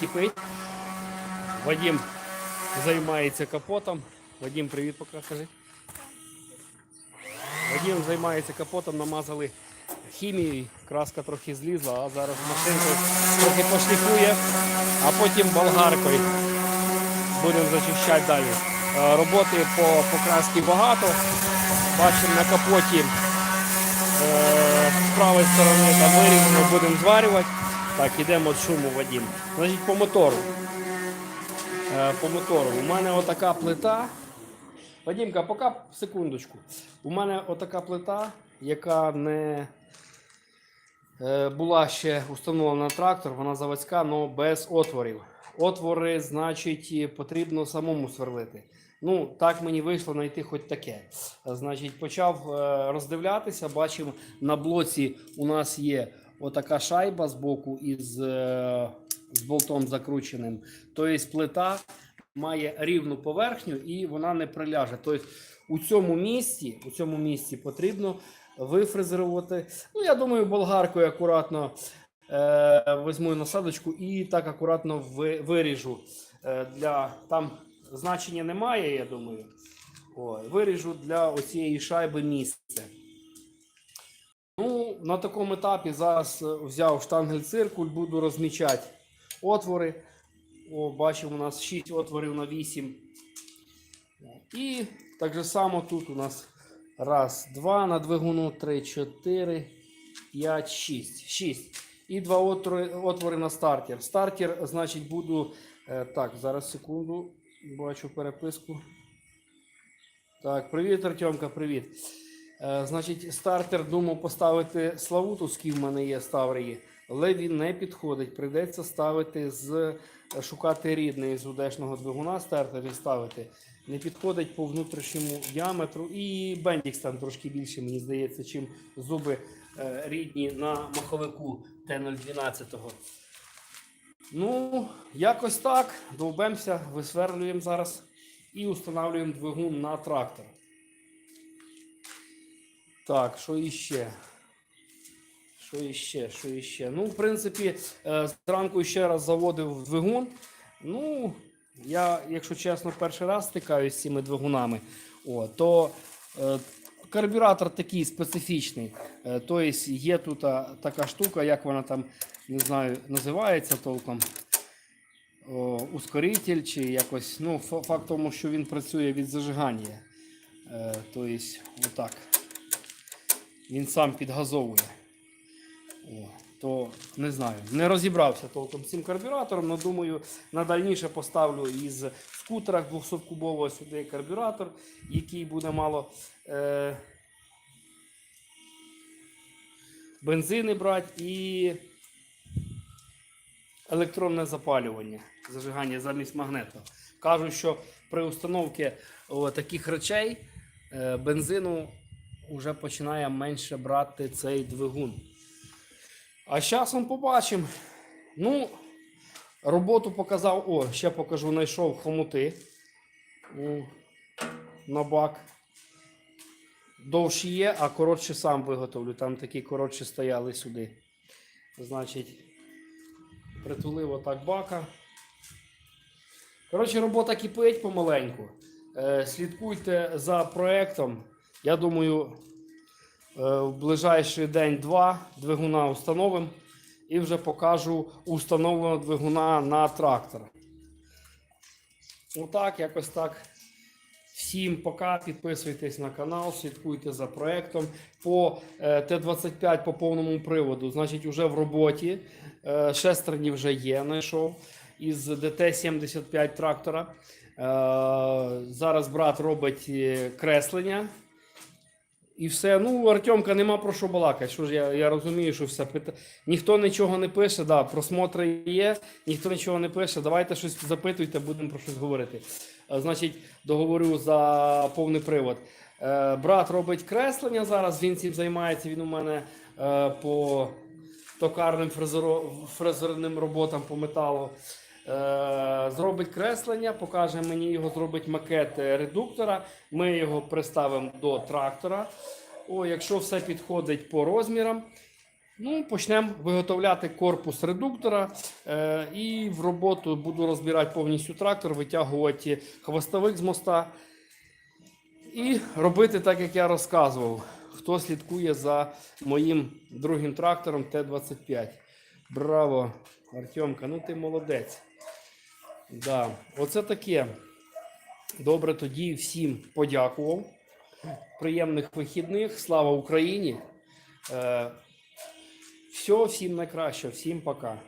кипить. Вадим займається капотом. Вадим, привіт, поки кажи. Вадим займається капотом, намазали хімією, краска трохи злізла, а зараз машинкою трохи пошліфує, а потім болгаркою будемо зачищати далі. Е, Роботи по покрасці багато. Бачимо на капоті е, з правої сторони там вирівняно будемо зварювати. Так, ідемо від шуму Вадим. Значить, по мотору. Е, по мотору. У мене отака плита. Вадимка, поки секундочку. У мене отака плита, яка не е, була ще установлена на трактор, вона заводська, але без отворів. Отвори, значить, потрібно самому сверлити. Ну, так мені вийшло знайти хоч таке. Значить, почав е, роздивлятися, бачимо, на блоці у нас є отака шайба з боку із е, з болтом закрученим. Тобто плита має рівну поверхню і вона не приляже. Тобто у цьому місці, у цьому місці потрібно вифрезерувати. Ну, я думаю, болгаркою акуратно е, візьму насадочку і так акуратно ви, виріжу. Е, для, там значення немає, я думаю. О, виріжу для оцієї шайби місце. На такому етапі зараз е, взяв штангель-циркуль, буду розмічати отвори. О, бачимо, у нас 6 отворів на 8. І так же само тут у нас раз, два на двигуну, три, чотири, п'ять, шість. Шість. І два отвори, отвори на стартер. Стартер, значить, буду. е, так, зараз секунду. Бачу переписку. Так, привіт, Артемка, привіт. Е, значить, стартер думав поставити Славутовський в мене є ставрії, але він не підходить. Прийдеться ставити з шукати рідний з удешного двигуна стартер і ставити. Не підходить по внутрішньому діаметру. І бендікс там трошки більше, мені здається, чим зуби е, рідні на маховику Т012. Ну, якось так. Довбемося, висверлюємо зараз і встановлюємо двигун на трактор. Так, що іще? Що іще? Що іще? Ну, в принципі, е, зранку ще раз заводив двигун. Ну, я, якщо чесно, перший раз стикаюся з цими двигунами, о, то е, карбюратор такий специфічний. Е, тобто є тут а, така штука, як вона там, не знаю, називається толком. О, ускоритель чи якось. Ну, факт тому, що він працює від зажигання. Е, тобто, отак. Він сам підгазовує. О, то не знаю, не розібрався толком з цим карбюратором, але думаю, на дальніше поставлю із скутера 200-кубового сюди карбюратор, який буде мало е, бензини брати і електронне запалювання, зажигання замість магнету. Кажуть, що при установці таких речей е, бензину вже починає менше брати цей двигун. А з часом побачимо. Ну, роботу показав. О, ще покажу, знайшов хомути на бак. Довші є, а коротше сам виготовлю. Там такі коротші стояли сюди. Значить, притулив отак бака. Коротше, робота кипить помаленьку. Е, слідкуйте за проектом. Я думаю, е, в ближайший день-два двигуна установимо і вже покажу установленого двигуна на трактор. Отак, якось так. Всім пока. Підписуйтесь на канал, слідкуйте за проектом. По е, Т-25 по повному приводу, значить, вже в роботі. Е, шестерні вже є, знайшов із ДТ-75 трактора. Зараз брат робить креслення. І все. Ну, Артемка нема про що балакати. Що ж я, я розумію, що все пита... ніхто нічого не пише, да, просмотри є, ніхто нічого не пише. Давайте щось запитуйте, будемо про щось говорити. Е, Значить, договорю за повний привод. Е, брат робить креслення зараз, він цим займається. Він у мене е, по токарним фрезерним роботам по металу. Е, зробить креслення, покаже мені його, зробить макет редуктора. Ми його приставимо до трактора. О, якщо все підходить по розмірам, Ну, почнемо виготовляти корпус редуктора е, і в роботу буду розбирати повністю трактор, витягувати хвостовик з моста і робити так, як я розказував. Хто слідкує за моїм другим трактором Т-25. Браво, Артемка, ну ти молодець. Да, оце таке. Добре, тоді всім подякував. Приємних вихідних. Слава Україні! Е, все, всім найкраще, всім пока.